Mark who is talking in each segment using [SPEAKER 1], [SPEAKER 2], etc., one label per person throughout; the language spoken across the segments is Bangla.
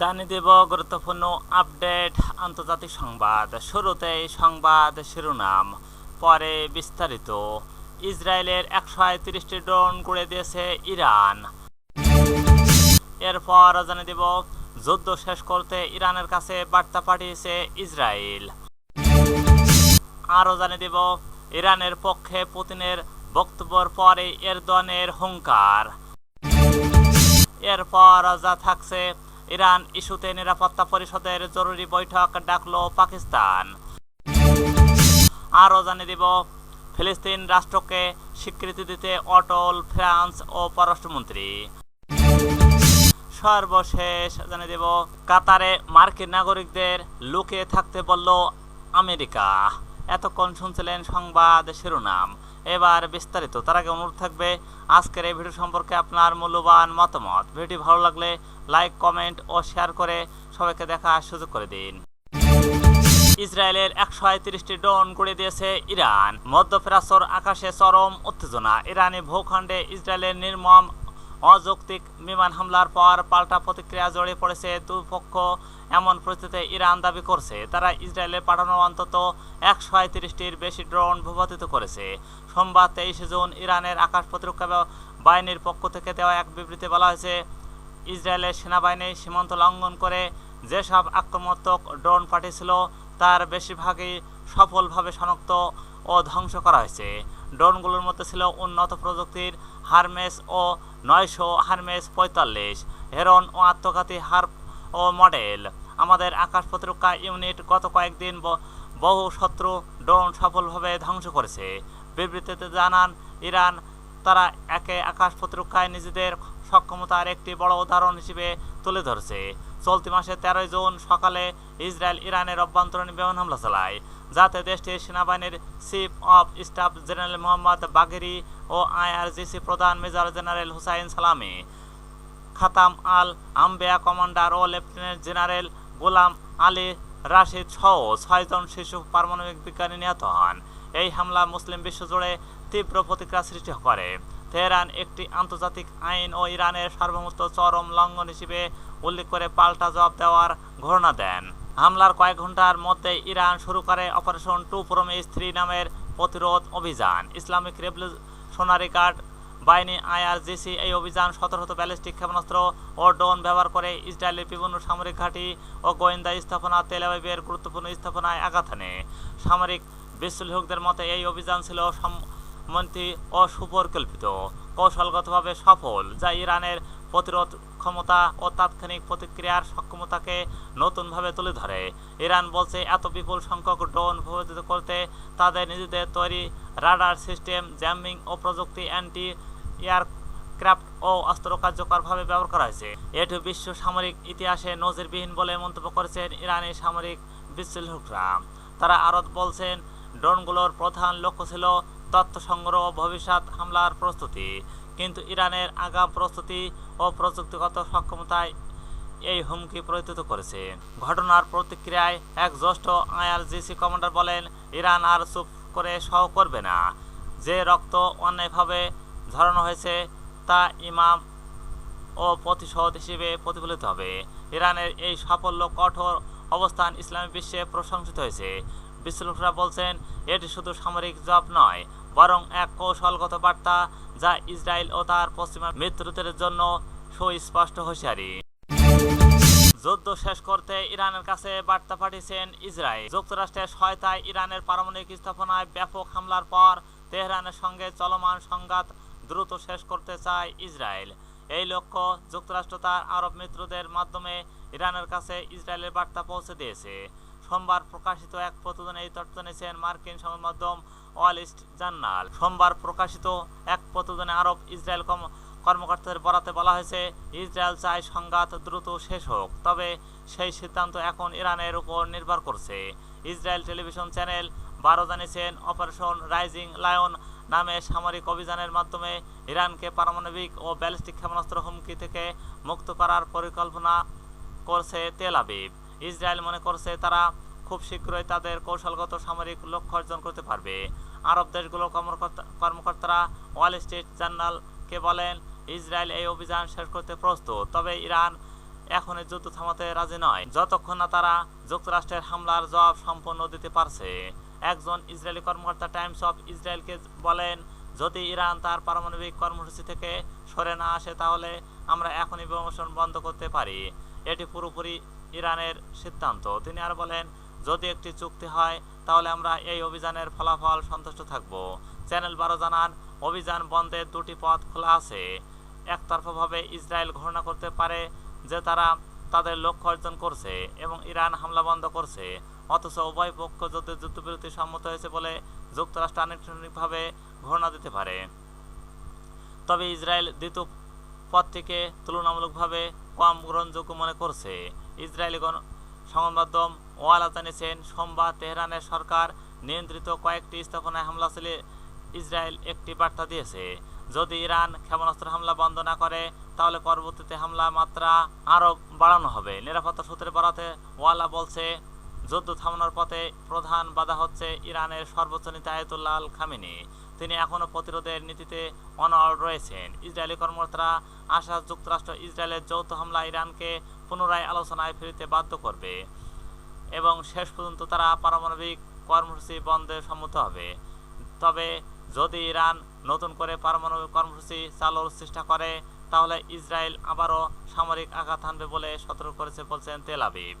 [SPEAKER 1] জানিয়ে দেব গুরুত্বপূর্ণ আপডেট আন্তর্জাতিক সংবাদ। শুরুতেই সংবাদ শিরোনাম। পরে বিস্তারিত। ইসরায়েলের একশো তিরিশটি ড্রোন গুড়ে দিয়েছে ইরান। এরপর জানিয়ে দেব, যুদ্ধ শেষ করতে ইরানের কাছে বার্তা পাঠিয়েছে ইসরায়েল। আরও জানিয়ে দেব, ইরানের পক্ষে পুতিনের বক্তব্যের পরে এরদনের হুঙ্কার। এরপর যা থাকছে ইরান ইস্যুতে নিরাপত্তা পরিষদের জরুরি বৈঠক ডাকলো পাকিস্তান। আরও জানিয়ে দিব, ফিলিস্তিন রাষ্ট্রকে স্বীকৃতি দিতে অটল ফ্রান্স ও পররাষ্ট্রমন্ত্রী। সর্বশেষ জানিয়ে দেব, কাতারে মার্কিন নাগরিকদের লুকিয়ে থাকতে বলল আমেরিকা। এতক্ষণ শুনছিলেন সংবাদ শিরোনাম। এবার বিস্তারিত। তার আগে অনুরোধ থাকবে, আজকের এই ভিডিও সম্পর্কে আপনার মূল্যবান মতামত। ভিডিও ভালো লাগলে লাইক, কমেন্ট ও শেয়ার করে সবাইকে দেখার সুযোগ করে দিন। ইসরায়েলের একশো আয়ত্রিশটি ড্রোন গড়ে দিয়েছে ইরান। মধ্যপ্রাচ্যর আকাশে চরম উত্তেজনা। ইরানি ভূখণ্ডে ইসরায়েলের নির্মম অযৌক্তিক বিমান হামলার পর পাল্টা প্রতিক্রিয়া জড়িয়ে পড়েছে দুপক্ষ। এমন পরিস্থিতিতে ইরান দাবি করছে, তারা ইসরায়েলে পাঠানো অন্তত একশো তিরিশটির বেশি ড্রোন ভূপাতিত করেছে। সোমবার তেইশে জুন ইরানের আকাশ প্রতিরক্ষা বাহিনীর পক্ষ থেকে দেওয়া এক বিবৃতি বলা হয়েছে ইসরায়েলের সেনাবাহিনী সীমান্ত লঙ্ঘন করে যেসব আক্রমণাত্মক ড্রোন পাঠিয়েছিল, তার বেশিরভাগই সফলভাবে শনাক্ত ও ধ্বংস করা হয়েছে। ড্রোনগুলোর মধ্যে ছিল উন্নত প্রযুক্তির হারমেস ও নয়শো হারমেস পঁয়তাল্লিশ, হেরন ও আত্মঘাতী হার ও মডেল। আমাদের আকাশ প্রতিরক্ষা ইউনিট গত কয়েকদিন বহু শত্রু ড্রোন সফলভাবে ধ্বংস করেছে। বিবৃতিতে জানান, ইরান, তারা একে আকাশ প্রতিরক্ষায় নিজেদের সক্ষমতার একটি বড় উদাহরণ হিসেবে তুলে ধরেছে। চলতি মাসে তেরোই জুন সকালে ইসরায়েল ইরানের অভ্যন্তরীণ বিমান হামলা চালায়। যাতে দেশটির সেনাবাহিনীর chief of staff general Mohammad Bagheri O IRGC প্রধান major general Hossein Salami. Khatam al Anbiya commander ও lieutenant general Gholam Ali Rashid সহ ছয়জন শিশু পারমাণবিক বিজ্ঞানী নিহত হন। এই হামলা মুসলিম বিশ্বজুড়ে তীব্র প্রতিক্রিয়া সৃষ্টি করে। তেহরান একটি আন্তর্জাতিক আইন ও ইরানের সার্বভৌমত্ব চরম লঙ্ঘন হিসেবে উল্লেখ করে পাল্টা জবাব দেওয়ার ঘোষণা দেন। হামলার কয়েক ঘণ্টার মধ্যে ইরান শুরু করে অপারেশন টু প্রমিস থ্রি নামের প্রতিরোধ অভিযান। ইসলামিক রেভলিউশনারি গার্ড বাহিনী আইআরজিসি এই অভিযান শত শত ব্যালিস্টিক ক্ষেপণাস্ত্র ও ড্রোন ব্যবহার করে ইসরায়েলের বিভিন্ন সামরিক ঘাঁটি ও গোয়েন্দা স্থাপনা তেলাবিবের গুরুত্বপূর্ণ স্থাপনায় আঘাত হানে। সামরিক বিশ্লেষকদের মতে, এই অভিযান ছিল সম্মতি ও সুপরিকল্পিত, কৌশলগতভাবে সফল, যা ইরানের প্রতিরোধ ক্ষমতা ও তাৎক্ষণিক প্রতিক্রিয়ার সক্ষমতাকে নতুনভাবে তুলে ধরে। ইরান বলছে, এত বিপুল সংখ্যক ড্রোন ভূপাতিত করতে তাদের নিজেদের তৈরি রাডার সিস্টেম, জ্যামিং ও প্রযুক্তি অ্যান্টি এয়ার এয়ারক্রাফট ও অস্ত্র কার্যকরভাবে ব্যবহার করা হয়েছে। এটি বিশ্ব সামরিক ইতিহাসে নজিরবিহীন বলে মন্তব্য করেছেন ইরানি সামরিক বিশ্লেষকরা। তারা আরও বলছেন, ড্রোনগুলোর প্রধান লক্ষ্য ছিল তথ্য সংগ্রহ ভবিষ্যৎ হামলার প্রস্তুতি। কিন্তু ইরানের আগাম প্রস্তুতি ও প্রযুক্তিগত সক্ষমতায় এই হুমকি প্রতিত করেছে। ঘটনার প্রতিক্রিয়ায় এক জ্যেষ্ঠ আইআরজিসি কমান্ডার বলেন, ইরান আর চুপ করে সহ করবে না। যে রক্ত অন্যায়ভাবে ঝরানো হয়েছে, তা ইমাম ও প্রতিশোধ হিসেবে প্রতিফলিত হবে। ইরানের এই সাফল্য কঠোর অবস্থান ইসলামী বিশ্বে প্রশংসিত হয়েছে। বিশ্লেষকরা বলছেন, এটি শুধু সামরিক জব নয় বরং এক কৌশলগত বার্তা যা ইসরায়েল ও তার পশ্চিমা মিত্রদের জন্য সুস্পষ্ট হুঁশিয়ারি। যুদ্ধ শেষ করতে ইরানের কাছে বার্তা পাঠিয়েছেন ইসরায়েল। যুক্তরাষ্ট্রের সহায়তায় ইরানের পারমাণবিক স্থাপনায় ব্যাপক হামলার পর তেহরানের সঙ্গে চলমান সংঘাত দ্রুত শেষ করতে চায় ইসরায়েল। এই লক্ষ্য যুক্তরাষ্ট্র তার আরব মিত্রদের মাধ্যমে ইরানের কাছে ইসরায়েলের বার্তা পৌঁছে দিয়েছে। সোমবার প্রকাশিত এক প্রতিবেদনে এই তথ্য জানিয়েছেন মার্কিন সংবাদ মাধ্যম ওয়াল স্ট্রিট জার্নাল। সোমবার প্রকাশিত এক প্রতিবেদনে আরব ইসরায়েল কর্মকর্তাদের বরাতে বলা হয়েছে, ইসরায়েল চায় সংঘাত দ্রুত শেষ হোক, তবে সেই সিদ্ধান্ত এখন ইরানের উপর নির্ভর করছে। ইসরায়েল টেলিভিশন চ্যানেল বারো জানিয়েছেন, অপারেশন রাইজিং লায়ন নামে সামরিক অভিযানের মাধ্যমে ইরানকে পারমাণবিক ও ব্যালিস্টিক ক্ষেপণাস্ত্র হুমকি থেকে মুক্ত করার পরিকল্পনা করছে তেল আবিব। ইসরায়েল মনে করছে তারা খুব শীঘ্রই তাদের কৌশলগত সামরিক লক্ষ্য অর্জন করতে পারবে। আরব দেশগুলোর কর্মকর্তারা ওয়াল স্ট্রিট জার্নালকে বলেন, ইসরায়েল এই অভিযান শেষ করতে প্রস্তুত, তবে ইরান এখনই যুদ্ধ থামাতে রাজি নয়। যতক্ষণ না তারা যুক্তরাষ্ট্রের হামলার জবাব সম্পন্ন দিতে পারছে। একজন ইসরায়েলি কর্মকর্তা টাইমস অফ ইসরায়েলকে বলেন, যদি ইরান তার পারমাণবিক কর্মসূচি থেকে সরে না আসে, তাহলে আমরা এখনই বিমর্শন বন্ধ করতে পারি। এটি পুরোপুরি ইরানের সিদ্ধান্ত। তিনি আর বলেন, যদি একটি চুক্তি হয়, তাহলে আমরা এই অভিযানের ফলাফল সন্তুষ্ট থাকব। চ্যানেল বারো জানান, অভিযান বন্ধের দুটি পথ খোলা আছে। একতরফাভাবে ইসরায়েল ঘোষণা করতে পারে যে তারা তাদের লক্ষ্য অর্জন করছে এবং ইরান হামলা বন্ধ করছে। অথচ উভয় পক্ষ যদি যুদ্ধবিরতি সম্মত হয়েছে বলে যুক্তরাষ্ট্র আনুষ্ঠানিকভাবে ঘোষণা দিতে পারে। তবে ইসরায়েল দ্বিতীয় পথটিকে তুলনামূলকভাবে কম গ্রহণযোগ্য মনে করছে। ইসরায়েলি গণ সংবাদ মাধ্যম ওয়ালা জানিয়েছেন, সোমবার তেহরানের সরকার নিয়ন্ত্রিত কয়েকটি স্থাপনায় হামলা চালিয়ে ইসরায়েল একটি বার্তা দিয়েছে। যদি ইরান ক্ষেপণাস্ত্র হামলা বন্ধ না করে, তাহলে পরবর্তীতে হামলা মাত্রা আরও বাড়ানো হবে। নিরাপত্তা সূত্রে বরাতে ওয়ালা বলছে, যুদ্ধ থামানোর পথে প্রধান বাধা হচ্ছে ইরানের সর্বোচ্চ নেতা আয়তুল্লাহ খামিনি। তিনি এখনও প্রতিরোধের নীতিতে অনড় রয়েছেন। ইসরায়েলি কর্মকর্তারা আশা যুক্তরাষ্ট্র ইসরায়েলের যৌথ হামলা ইরানকে পুনরায় আলোচনায় ফিরতে বাধ্য করবে এবং শেষ পর্যন্ত তারা পারমাণবিক কর্মসূচি বন্ধে সম্মত হবে। তবে যদি ইরান নতুন করে পারমাণবিক কর্মসূচি চালুর চেষ্টা করে, তাহলে ইসরায়েল আবারও সামরিক আঘাত হানবে বলে সতর্ক করেছে বলছেন তেল আবিব।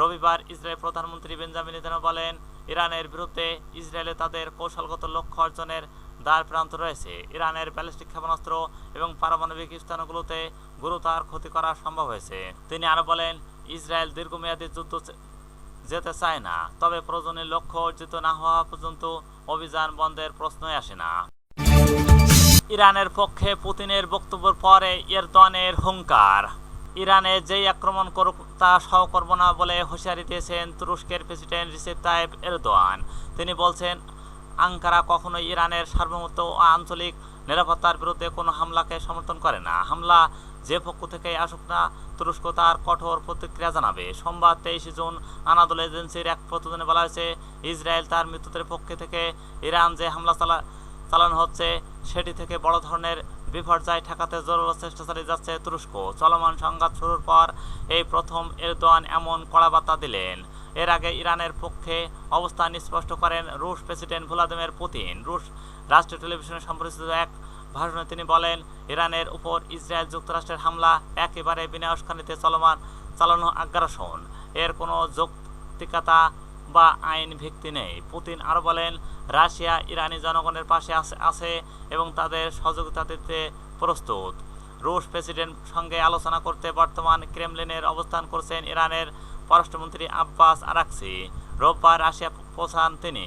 [SPEAKER 1] রবিবার ইসরায়েল প্রধানমন্ত্রী বেঞ্জামিন নেতানিয়াহু বলেন, ইরানের বিরুদ্ধে ইসরায়েলে তাদের কৌশলগত লক্ষ্য অর্জনের দ্বার প্রান্ত রয়েছে। ইরানের ব্যালিস্টিক ক্ষেপণাস্ত্র এবং পারমাণবিক স্থানগুলোতে গুরুতর ক্ষতি করা সম্ভব হয়েছে। তিনি আরও বলেন, ইসরায়েল দীর্ঘমেয়াদী যুদ্ধ যেতে চায় না, তবে প্রয়োজনীয় লক্ষ্য অর্জিত না হওয়া পর্যন্ত অভিযান বন্ধের প্রশ্নই আসে না। ইরানের পক্ষে পুতিনের বক্তব্যের পরে এরদোয়ানের হুঙ্কার। ইরানে যেই আক্রমণ করুক, তা সহ করব না বলে হুঁশিয়ারি দিয়েছেন তুরস্কের প্রেসিডেন্ট রিসেপ তাইব এরদোয়ান। তিনি বলছেন, আঙ্কারা কখনোই ইরানের সার্বভৌমত্ব ও আঞ্চলিক নিরাপত্তার বিরুদ্ধে কোনো হামলাকে সমর্থন করে না। হামলা যে পক্ষ থেকে আসুক না, তুরস্ক তার কঠোর প্রতিক্রিয়া জানাবে। সোমবার তেইশে জুন আনাদুল এজেন্সির এক প্রতিবেদনে বলা হয়েছে, ইসরায়েল তার মৃত্যুদের পক্ষে থেকে ইরান যে হামলা চালা, চালানো হচ্ছে, সেটি থেকে বড় ধরনের বিপর্যয় ঠেকাতে জোরালো চেষ্টা চালিয়ে যাচ্ছে তুরস্ক। চলমান সংঘাত শুরুর পর এই প্রথম এরদোয়ান এমন কড়া বার্তা দিলেন। এর আগে ইরানের পক্ষে অবস্থান স্পষ্ট করেন রুশ প্রেসিডেন্ট ভ্লাদিমির পুতিন। রুশ রাষ্ট্রীয় টেলিভিশনে সম্প্রচারিত এক ভাষণে তিনি বলেন, ইরানের উপর ইসরায়েল যুক্তরাষ্ট্রের হামলা একেবারে বিনাশকারীতে চলমান, চালানো আগ্রাসন। এর কোনো যৌক্তিকতা বা আইন ভিত্তি নেই। পুতিন আরও বলেন, রাশিয়া ইরানি জনগণের পাশে আছে এবং তাদের সহযোগিতা দিতে প্রস্তুত। রুশ প্রেসিডেন্ট সঙ্গে আলোচনা করতে বর্তমান ক্রেমলিনের অবস্থান করছেন ইরানের পররাষ্ট্রমন্ত্রী আব্বাস আরাকসি। রোববার রাশিয়া পৌঁছান তিনি।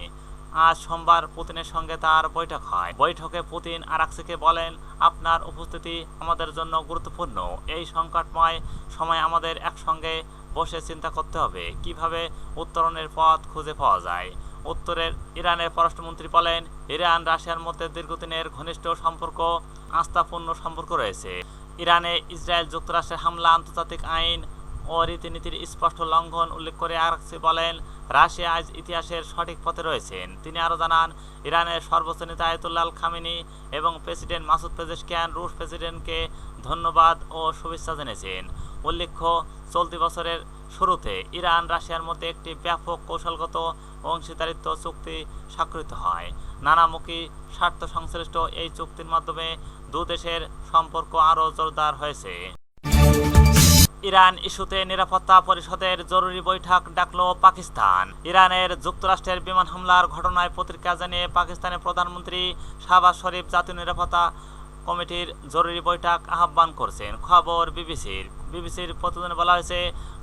[SPEAKER 1] আজ সোমবার পুতিনের সঙ্গে তার বৈঠক হয়। বৈঠকে পুতিন আরাকসিকে বলেন, আপনার উপস্থিতি আমাদের জন্য গুরুত্বপূর্ণ। এই সংকটময় সময় আমাদের একসঙ্গে বসে চিন্তা করতে হবে। কীভাবে উত্তরণের পথ খুঁজে পাওয়া যায়? উত্তরের ইরানের পররাষ্ট্রমন্ত্রী বলেন, ইরান, রাশিয়ার মধ্যে দীর্ঘদিনের ঘনিষ্ঠ সম্পর্ক, আস্থাপূর্ণ সম্পর্ক রয়েছে। ইরানে ইসরায়েল যুক্তরাষ্ট্রের হামলা, আন্তর্জাতিক আইন ও রীতিনীতির স্পষ্ট লঙ্ঘন উল্লেখ করে আরাকসি বলেন, রাশিয়া আজ ইতিহাসের সঠিক পথে রয়েছেন। তিনি আরও জানান, ইরানের সর্বোচ্চ নেতা আয়তুল্লাহ আল খামিনি এবং প্রেসিডেন্ট মাসুদ পেজেশকিয়ান, রুশ প্রেসিডেন্টকে ধন্যবাদ ও শুভেচ্ছা জানিয়েছেন। উল্লেখ্য, চলতি বছরের শুরুতে ইরান রাশিয়ার মধ্যে একটি ব্যাপক কৌশলগত অংশীদারিত্ব চুক্তি স্বাক্ষরিত হয়। নানামুখী স্বার্থ সংশ্লিষ্ট এই চুক্তির মাধ্যমে দু দেশের সম্পর্ক আরও জোরদার হয়েছে। ইরান ইস্যুতে নিরাপত্তা পরিষদের জরুরি বৈঠক ডাকল পাকিস্তান। ইরানের যুক্তরাষ্ট্রের বিমান হামলার ঘটনায় প্রতিক্রিয়া জানিয়ে পাকিস্তানের প্রধানমন্ত্রী শাহবাজ শরীফ জাতীয় নিরাপত্তা কমিটির জরুরি বৈঠক আহ্বান করছেন। খবর বিবিসির। বিবিসির প্রতিবেদনে বলা হয়েছে,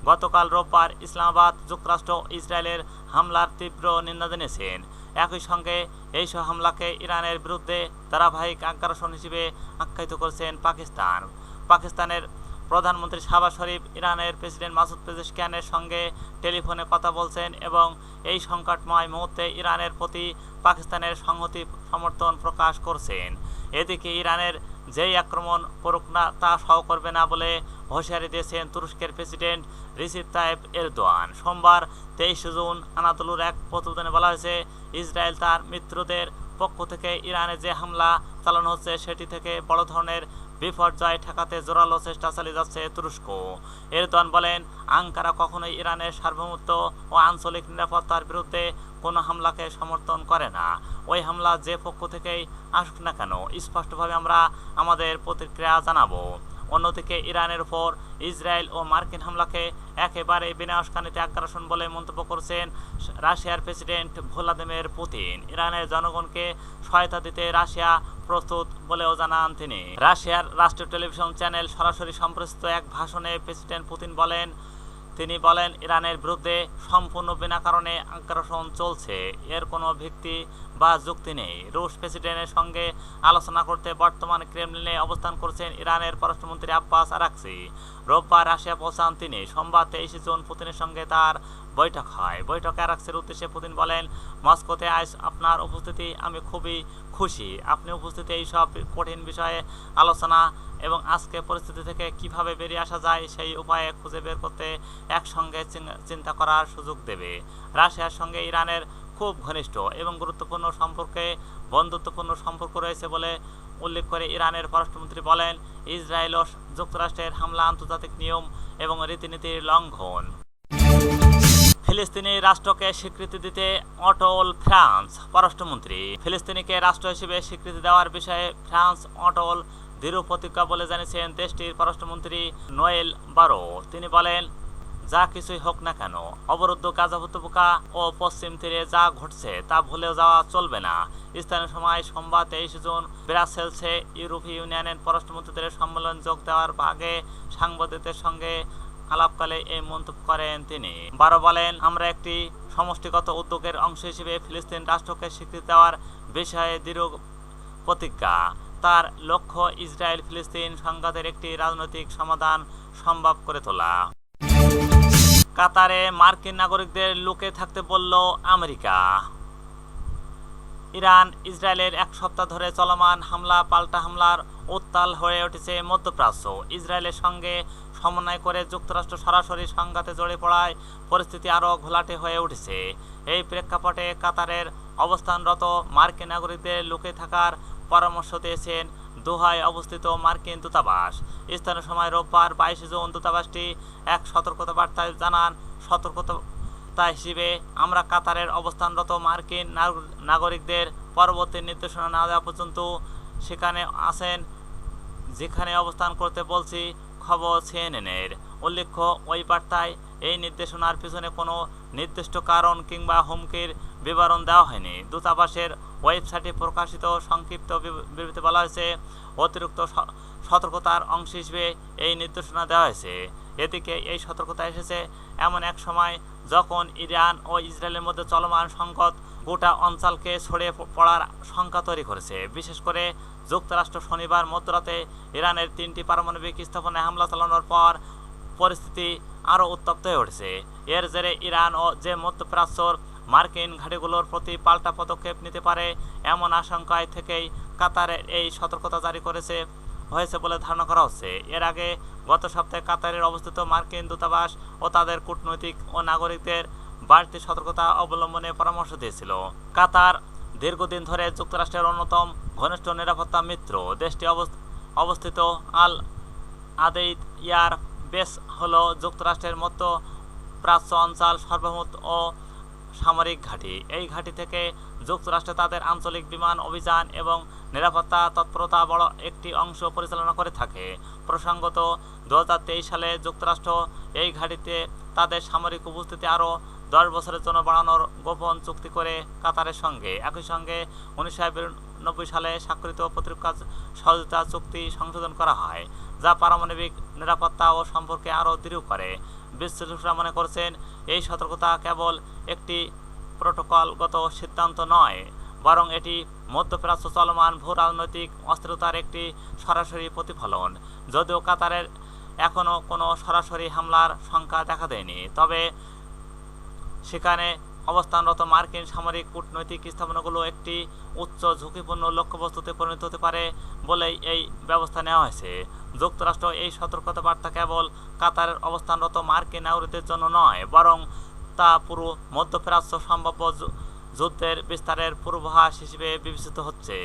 [SPEAKER 1] গতকাল রোববার ইসলামাবাদ যুক্তরাষ্ট্র ইসরায়েলের হামলার তীব্র নিন্দা জানিয়েছেন। একই সঙ্গে এইসব হামলাকে ইরানের বিরুদ্ধে ধারাবাহিক আগ্রাসন হিসেবে আখ্যায়িত করেছেন পাকিস্তান। পাকিস্তানের প্রধানমন্ত্রী শাহবাজ শরীফ ইরানের প্রেসিডেন্ট মাসুদ পেজেশকিয়ানের সঙ্গে টেলিফোনে কথা বলছেন এবং এই সংকটময় মুহূর্তে ইরানের প্রতি পাকিস্তানের সংহতি সমর্থন প্রকাশ করছেন। এদিকে ইরানের যেই আক্রমণ করুক না তা সহ করবে না বলে হুঁশিয়ারি দিয়েছেন তুরস্কের প্রেসিডেন্ট রিসিপ তাইব এরদোয়ান। সোমবার তেইশে জুন আনাতলুর এক প্রতিবেদনে বলা হয়েছে, ইসরায়েল তার মিত্রদের পক্ষ থেকে ইরানে যে হামলা চালানো হচ্ছে সেটি থেকে বড় ধরনের বিপর্যয় ঠেকাতে জোরালো চেষ্টা চালিয়ে যাচ্ছে তুরস্ক। এরদোয়ান বলেন, আঙ্কারা কখনোই ইরানের সার্বভৌমত্ব ও আঞ্চলিক নিরাপত্তার বিরুদ্ধে কোনো হামলাকে সমর্থন করে না। ওই হামলা যে পক্ষ থেকেই আসুক না কেন, স্পষ্টভাবে আমরা আমাদের প্রতিক্রিয়া জানাব। অন্যদিকে ইরানের উপর ইসরায়েল ও মার্কিন হামলাকে একেবারে বিনাশকানিতে আগ্রাসন বলে মন্তব্য করছেন রাশিয়ার প্রেসিডেন্ট ভ্লাদিমির পুতিন। ইরানের জনগণকে সহায়তা দিতে রাশিয়া প্রস্তুত বলেও জানান তিনি। রাশিয়ার রাষ্ট্রীয় টেলিভিশন চ্যানেল সরাসরি সম্প্রচারিত এক ভাষণে প্রেসিডেন্ট পুতিন বলেন তিনি বলেন, ইরানের বিরুদ্ধে সম্পূর্ণ বিনা কারণে আগ্রাসন চলছে। এর কোনো ভিত্তি বা যুক্তি নেই। রুশ প্রেসিডেন্টের সঙ্গে আলোচনা করতে বর্তমান ক্রেমলিনে অবস্থান করছেন ইরানের পররাষ্ট্রমন্ত্রী আব্বাস আরাকসি রোববার রাশিয়া পৌঁছান তিনি। সোমবার তেইশে জুন পুতিনের সঙ্গে তার বৈঠক হয়। বৈঠকে আরাকসির উদ্দেশ্যে পুতিন বলেন, মস্কোতে আজ আপনার উপস্থিতি, আমি খুবই খুশি। আপনি উপস্থিতি এইসব কঠিন বিষয়ে আলোচনা এবং আজকে পরিস্থিতি থেকে কীভাবে বেরিয়ে আসা যায় সেই উপায়ে খুঁজে বের করতে একসঙ্গে চিন- চিন্তা করার সুযোগ দেবে। রাশিয়ার সঙ্গে ইরানের খুব ঘনিষ্ঠ এবং গুরুত্বপূর্ণ সম্পর্কে, বন্ধুত্বপূর্ণ সম্পর্ক রয়েছে বলে উল্লেখ করে ইরানের পররাষ্ট্রমন্ত্রী বলেন, ইসরায়েল ও যুক্তরাষ্ট্রের হামলা, আন্তর্জাতিক নিয়ম এবং রীতিনীতির লঙ্ঘন। ফিলিস্তিনি রাষ্ট্রকে স্বীকৃতি দিতে অটল ফ্রান্স। পররাষ্ট্রমন্ত্রী ফিলিস্তিনিকে রাষ্ট্র হিসেবে স্বীকৃতি দেওয়ার বিষয়ে ফ্রান্স অটল দৃঢ় প্রতিজ্ঞা বলে জানিয়েছেন দেশটির পররাষ্ট্রমন্ত্রী নোয়েল বারো। তিনি বলেন, যা কিছুই হোক না কেন, অবরুদ্ধ গাজা উপত্যকা ও পশ্চিম তীরে যা ঘটছে তা ভুলে যাওয়া চলবে না। স্থানীয় সময় সোমবার তেইশে জুন ব্রাসেলসে ইউরোপীয় ইউনিয়নের পররাষ্ট্রমন্ত্রীদের সম্মেলন যোগ দেওয়ার আগে সাংবাদিকদের সঙ্গে আলাপকালে এই মন্তব্য করেন তিনি। বারো বলেন, আমরা একটি সমষ্টিগত উদ্যোগের অংশ হিসেবে ফিলিস্তিন রাষ্ট্রকে স্বীকৃতি দেওয়ার বিষয়ে দৃঢ় প্রতিজ্ঞা। তার লক্ষ্য ইসরায়েল ফিলিস্তিন সংঘাতের একটি রাজনৈতিক সমাধান সম্ভব করে তোলা। কাতারে মার্কিন নাগরিকদের লুকে থাকতে বলল আমেরিকা। ইরান ইসরায়েলের এক সপ্তাহ ধরে চলমান হামলা, পাল্টা হামলার উত্তাল হয়ে উঠেছে মধ্যপ্রাচ্য। ইসরায়েলের সঙ্গে সমন্বয় করে যুক্তরাষ্ট্র সরাসরি সংঘাতে জড়ে পড়ায় পরিস্থিতি আরও ঘোলাটে হয়ে উঠেছে। এই প্রেক্ষাপটে কাতারের অবস্থানরত মার্কিন নাগরিকদের লুকে থাকার পরামর্শ দিয়েছেন দোহায় অবস্থিত মার্কিন দূতাবাস। স্থানীয় সময় রোববার বাইশে জুন দূতাবাসটি এক সতর্কতা বার্তায় জানান, সতর্কতা হিসেবে আমরা কাতারের অবস্থানরত মার্কিন নাগরিকদের পরবর্তী নির্দেশনা না দেওয়া পর্যন্ত সেখানে আছেন, যেখানে অবস্থান করতে বলছি খবর সিএনএনের। উল্লেখ্য, ওই বার্তায় এই নির্দেশনার পিছনে কোনো নির্দিষ্ট কারণ কিংবা হুমকির বিবরণ দেওয়া হয়নি। দূতাবাসের ওয়েবসাইটে প্রকাশিত সংক্ষিপ্ত বিব- বিবৃতি বলা হয়েছে, অতিরিক্ত সতর্কতার অংশ হিসেবে এই নির্দেশনা দেওয়া হয়েছে। এদিকে এই সতর্কতা এসেছে এমন এক সময় যখন ইরান ও ইসরায়েলের মধ্যে চলমান সংকট গোটা অঞ্চলকে ছড়িয়ে পড়ার শঙ্কা তৈরি করেছে। বিশেষ করে যুক্তরাষ্ট্র শনিবার মধ্যরাতে ইরানের তিনটি পারমাণবিক স্থাপনায় হামলা চালানোর পর পরিস্থিতি আরও উত্তপ্ত হয়ে উঠেছে। এর জেরে ইরান ও যে মধ্যপ্রাচ্যর মার্কিন ঘাঁটিগুলোর প্রতি পাল্টা পদক্ষেপ নিতে পারে এমন আশঙ্কায় থেকেই কাতারের এই সতর্কতা জারি করেছে, হয়েছে বলে ধারণা করা হচ্ছে। এর আগে গত সপ্তাহে কাতারের অবস্থিত মার্কিন দূতাবাস ও তাদের কূটনৈতিক ও নাগরিকদের বাড়তি সতর্কতা অবলম্বনে পরামর্শ দিয়েছিল। কাতার দীর্ঘদিন ধরে যুক্তরাষ্ট্রের অন্যতম ঘনিষ্ঠ নিরাপত্তা মিত্র দেশটি অবস- অবস্থিত আল আদেইদ ইয়ার বেস হল যুক্তরাষ্ট্রের মতো প্রাচ্য অঞ্চল সর্বভৌমত্ব ও সামরিক ঘাঁটি। এই ঘাঁটি থেকে যুক্তরাষ্ট্র তাদের আঞ্চলিক বিমান অভিযান এবং নিরাপত্তা তৎপরতা বড় একটি অংশ পরিচালনা করে থাকে। প্রসঙ্গত দু হাজার তেইশ সালে যুক্তরাষ্ট্র এই ঘাঁটিতে তাদের সামরিক উপস্থিতি আরও দশ বছরের জন্য বাড়ানোর গোপন চুক্তি করে কাতারের সঙ্গে। একই সঙ্গে উনিশশো বিরানব্বই সালে স্বাক্ষরিত প্রতিরক্ষা সহযোগিতা চুক্তি সংশোধন করা হয়, যা পারমাণবিক নিরাপত্তা ও সম্পর্কে আরও দৃঢ় করে। বিশ্লেষকরা মনে করছেন, এই সতর্কতা কেবল একটি প্রোটোকলগত সিদ্ধান্ত নয়, বরং এটি মধ্যপ্রাচ্য চলমান ভূ রাজনৈতিক অস্থিরতার একটি সরাসরি প্রতিফলন। যদিও কাতারের এখনও কোনো সরাসরি হামলার সংখ্যা দেখা দেয়নি, তবে সেখানে অবস্থানরত মার্কিন সামরিক কূটনৈতিক স্থাপনাগুলো একটি উচ্চ ঝুঁকিপূর্ণ লক্ষ্যবস্তুতে পরিণত হতে পারে বলেই এই ব্যবস্থা নেওয়া হয়েছে। যুক্তরাষ্ট্র এই সতর্কতা বার্তা কেবল কাতারের অবস্থানরত মার্কিন নাগরিকদের জন্য নয়, বরং তা পুরো মধ্যপ্রাচ্য সম্ভাব্য যুদ্ধের বিস্তারের পূর্বাভাস হিসেবে বিবেচিত হচ্ছে।